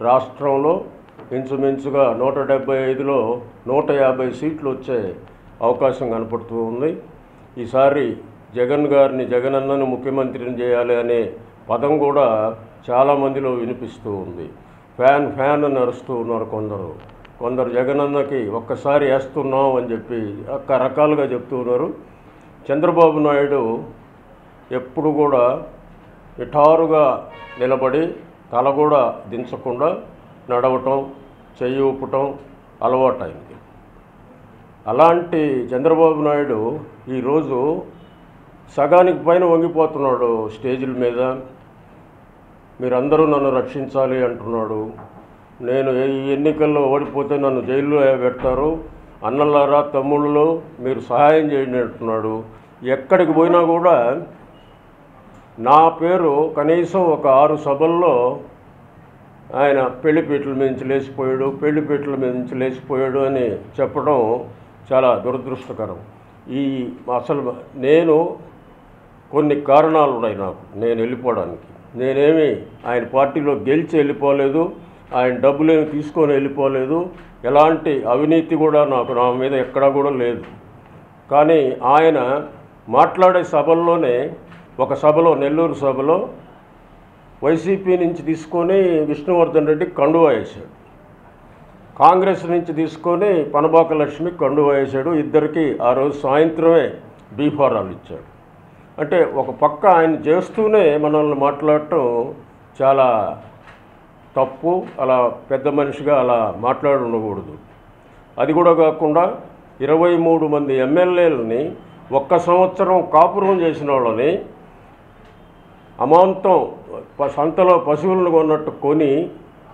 రాష్ట్రంలో ఇంచుమించుగా నూట డెబ్బై ఐదులో నూట యాభై సీట్లు వచ్చే అవకాశం కనపడుతూ ఉంది. ఈసారి జగన్ గారిని జగనన్నను ముఖ్యమంత్రిని చేయాలి అనే పదం కూడా చాలామందిలో వినిపిస్తూ ఉంది. ఫ్యాన్ ఫ్యాన్ అని అరుస్తూ ఉన్నారు కొందరు. కొందరు జగనన్నకి ఒక్కసారి వేస్తున్నాం అని చెప్పి రకరకాలుగా చెప్తూ ఉన్నారు. చంద్రబాబు నాయుడు ఎప్పుడు కూడా నిఠారుగా నిలబడి తల కూడా దించకుండా నడవటం చెయ్యి ఊపటం అలవాటైంది అలాంటి చంద్రబాబు నాయుడు ఈరోజు సగానికి పైన వంగిపోతున్నాడు స్టేజీల మీద. మీరందరూ నన్ను రక్షించాలి అంటున్నాడు. నేను ఈ ఎన్నికల్లో ఓడిపోతే నన్ను జైల్లో పెడతారు. అన్నలారా తమ్ముళ్ళు మీరు సహాయం చేయండి అంటున్నాడు. ఎక్కడికి పోయినా కూడా నా పేరు కనీసం ఒక ఆరు సభల్లో ఆయన పెళ్ళిపీటల మీద నుంచి లేచిపోయాడు పెళ్ళిపీటల మీద నుంచి లేచిపోయాడు అని చెప్పడం చాలా దురదృష్టకరం. ఈ అసలు నేను కొన్ని కారణాలు ఉన్నాయి నాకు నేను వెళ్ళిపోవడానికి. నేనేమి ఆయన పార్టీలో గెలిచి వెళ్ళిపోలేదు ఆయన డబ్బులేమి తీసుకొని వెళ్ళిపోలేదు ఎలాంటి అవినీతి కూడా నాకు నా మీద ఎక్కడా కూడా లేదు. కానీ ఆయన మాట్లాడే సభల్లోనే ఒక సభలో నెల్లూరు సభలో వైసీపీ నుంచి తీసుకొని విష్ణువర్ధన్ రెడ్డి కండువా వేశాడు. కాంగ్రెస్ నుంచి తీసుకొని పనబాక లక్ష్మి కండువా వేశాడు. ఇద్దరికి ఆ రోజు సాయంత్రమే బీఫారాలు ఇచ్చాడు. అంటే ఒక పక్క ఆయన చేస్తూనే మనల్ని మాట్లాడటం చాలా తప్పు అలా పెద్ద మనిషిగా అలా మాట్లాడి ఉండకూడదు అది కూడా కాకుండా ఇరవై మూడు మంది ఎమ్మెల్యేలని ఒక్క సంవత్సరం కాపురం చేసిన వాళ్ళని అమాంతం ప- సంతలో పశువులను కొన్నట్టు కొని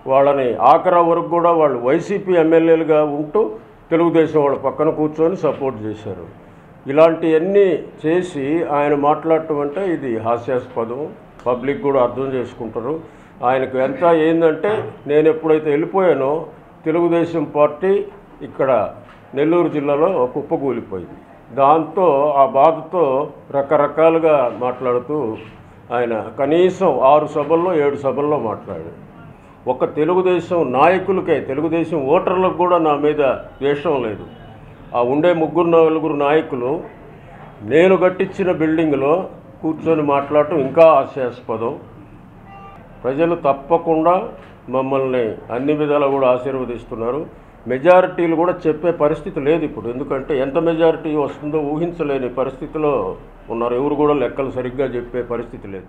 వాళ్ళని ఆఖరా వరకు కూడా వాళ్ళు వైసీపీ ఎమ్మెల్యేలుగా ఉంటూ తెలుగుదేశం వాళ్ళ పక్కన కూర్చొని సపోర్ట్ చేశారు. ఇలాంటివన్నీ చేసి ఆయన మాట్లాడటం అంటే ఇది హాస్యాస్పదం. పబ్లిక్ కూడా అర్థం చేసుకుంటారు. ఆయనకు ఎంత ఏందంటే నేను ఎప్పుడైతే వెళ్ళిపోయానో తెలుగుదేశం పార్టీ ఇక్కడ నెల్లూరు జిల్లాలో కుప్పకూలిపోయింది. దాంతో ఆ బాధతో రకరకాలుగా మాట్లాడుతూ ఆయన కనీసం ఆరు సభల్లో ఏడు సభల్లో మాట్లాడాడు. ఒక తెలుగుదేశం నాయకులకే తెలుగుదేశం ఓటర్లకు కూడా నా మీద ద్వేషం లేదు. ఆ ఉండే ముగ్గురు నలుగురు నాయకులు నేను కట్టించిన బిల్డింగ్లో కూర్చొని మాట్లాడటం ఇంకా ఆశాస్పదం ప్రజలు తప్పకుండా మమ్మల్ని అన్ని విధాలా కూడా ఆశీర్వదిస్తున్నారు. మెజారిటీలు కూడా చెప్పే పరిస్థితి లేదు ఇప్పుడు. ఎందుకంటే ఎంత మెజారిటీ వస్తుందో ఊహించలేని పరిస్థితిలో ఉన్నారు. ఎవరు కూడా లెక్కలు సరిగ్గా చెప్పే పరిస్థితి లేదు.